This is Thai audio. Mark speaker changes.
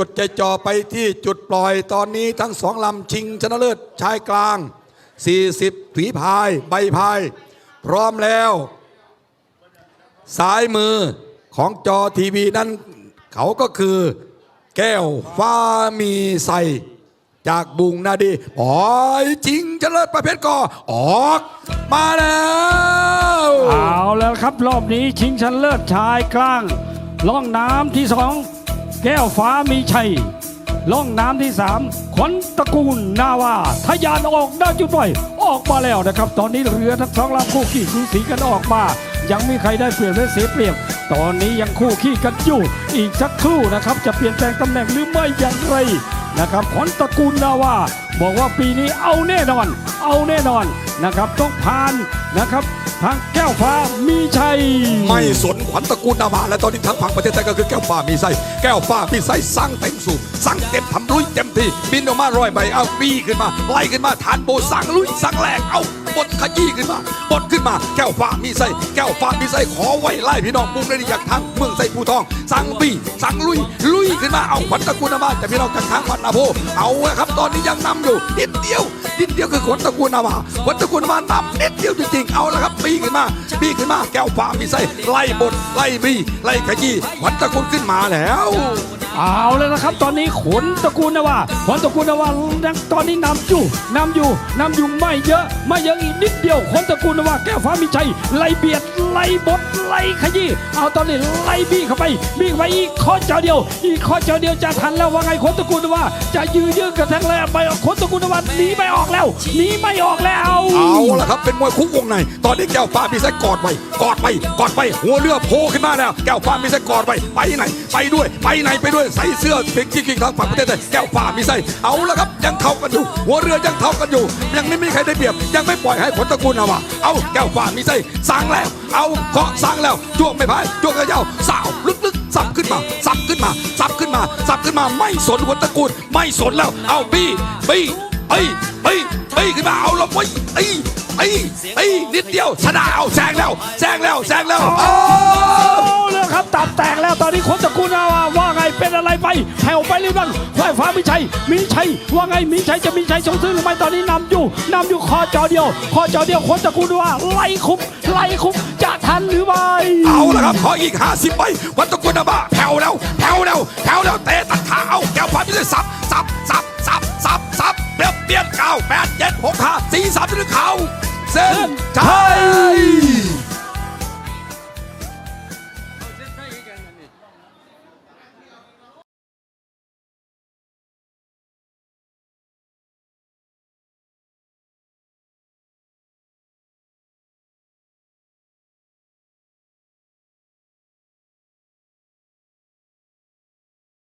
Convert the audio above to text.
Speaker 1: กดใจจ่อไปที่จุดปล่อยตอนนี้ทั้งสองลำชิงชนะเลิศชายกลาง 40ฝีพายใบพาย พร้อมแล้วซ้ายมือของจอทีวีนั้น เขาก็คือ แก้วฟ้ามีใสจากบุงนาดีปล่อยชิงชนะเลิศประเภทกอออก มาแล้ว
Speaker 2: เอาแล้วครับรอบนี้ชิงชันเลิศชายกลางล่องน้ำที่สอง แก้วฟ้ามีชัย ล่องน้ำที่สามขวัญตระกูลนาวาทะยานออกได้จุดปล่อย ออกมาแล้วนะครับ ตอนนี้เรือทั้งสองลำคู่ขี้สูสีกันออกมา ยังมีใครได้เปรียบและเสียเปรียบ ตอนนี้ยังคู่ขี้กันอยู่อีกสักครู่นะครับ จะเปลี่ยนแปลงตำแหน่งหรือไม่อย่างไรนะครับขวัญตระกูลนาวาบอกว่าปีนี้เอาแน่นอน เอาแน่นอนนะครับต้องผ่านนะครับ ทางแก้วฟ้ามีชัย
Speaker 1: ไม่สนขวัญตระกูลนาภาและตอนนี้ทั้งฝั่งประเทศไทยก็คือแก้วฟ้ามีไส้แก้วฟ้ามีไส้สั่งเต็มสูบสั่งเต็มทำลุยเต็มที่บินออกมาร้อยใบเอาปีขึ้นมาไล่ขึ้นมาฐานโบสั่งลุยสั่งแหลกเอา บดขยี้ขึ้นมาบดขึ้นมาแก้วฟ้ามีไส้แก้วฟ้ามีไส้ขอไว้ไล่พี่น้องมุงได้ดีอยากทางเมืองไส้ภูทอง สั่งปีสั่งลุย ลุยขึ้นมาเอาขวัญตะกูลนาวาแต่พี่น้องจากทางวัดนาโพเอาละครับตอนนี้ยังนำอยู่นิดเดียวนิดเดียวคือขวัญตะกูลนาวาขวัญตะกูลนาวานำนิดเดียวจริงๆเอาละครับปีขึ้นมาปีขึ้นมาแก้วฟ้ามีไส้ไล่บดไล่บีไล่ขยี้ขวัญตะกูลขึ้นมาแล้ว
Speaker 2: เอาแล้วนะครับ ตอนนี้ขนตระกูลนะว่าขนตระกูลนะว่าตอนนี้นำอยู่นำอยู่นำอยู่ไม่เยอะไม่เยอะอีกนิดเดียวขนตระกูลนะว่าแก้วฟ้ามีชัยไล่เบียด ไล่บดไล่ขยี้เอาตอนนี้ไล่บี้เข้าไปบี้เข้าไปอีกข้อเจ้าเดียว อีกข้อเจ้าเดียวจะทันแล้วว่าไงขนตะกูลว่า จะยื้อยื้อกระแทกแล้วไปขนตะกูลนว่าหนีไม่ออกแล้วหนีไม่ออกแล้ว
Speaker 1: เอาละครับเป็นมวยคุกวงในตอนนี้แก้วฟ้ามีไส้กอดไว้กอดไปกอดไปหัวเรือโผล่ขึ้นมาแล้ว แก้วฟ้ามีไส้กอดไว้ไปไหน ไปด้วยไปไหนไปด้วยใส่เสื้อฟิกกิ๊กทางฝั่งประเทศไทยแก้วฟ้ามีไส้เอาละครับยังเท่ากันอยู่ หัวเรือยังเท่ากันอยู่ ยังไม่มีใครได้เปรียบ ยังไม่ปล่อยให้ผลตะกูลเอาว่าเอาแก้วฟ้ามีไส้สั่งแล้วเอาเคาะสั่งแล้วจ้วงไม่พายจ้วงกระยาสาวลึกๆสับขึ้นมา สับขึ้นมา สับขึ้นมา สับขึ้นมาไม่สนผลตะกูลไม่สนแล้วเอาบี้บี้เฮ้ยเฮ้ยเฮ้ยขึ้นมาเอาลงไว้ตีไอ้ไอ้นิดเดียวชนะเอาแซงแล้วแซงแล้วแซงแล้วเอา
Speaker 2: เอาเลยครับตับแตกแล้วตอนนี้คนตะกูลนะว่าว่าไงเป็นอะไรไปแผ่วไปหรือเปล่าไฟฟ้ามีชัยมีชัยว่าไงมีชัยจะมีชัยสงซื้อหรือไม่ตอนนี้นำอยู่นำอยู่คอจอเดียว คอจอเดียวคนตะกูลว่าไล่คุมไล่คุม ใบ
Speaker 1: เอาละครับขออีก 50ใบวัตถุกุณบ้าแผ่วแล้วแผ่วแล้วแผ่วแล้วเตะตัดขาเอาแก้วฟ้ามีเลยสับสับสับสับสับสับเปลี่ยนเปลี่ยนเก้าแปดเจ็ดหกห้าสี่สามหนึ่งเขาเส้นชัย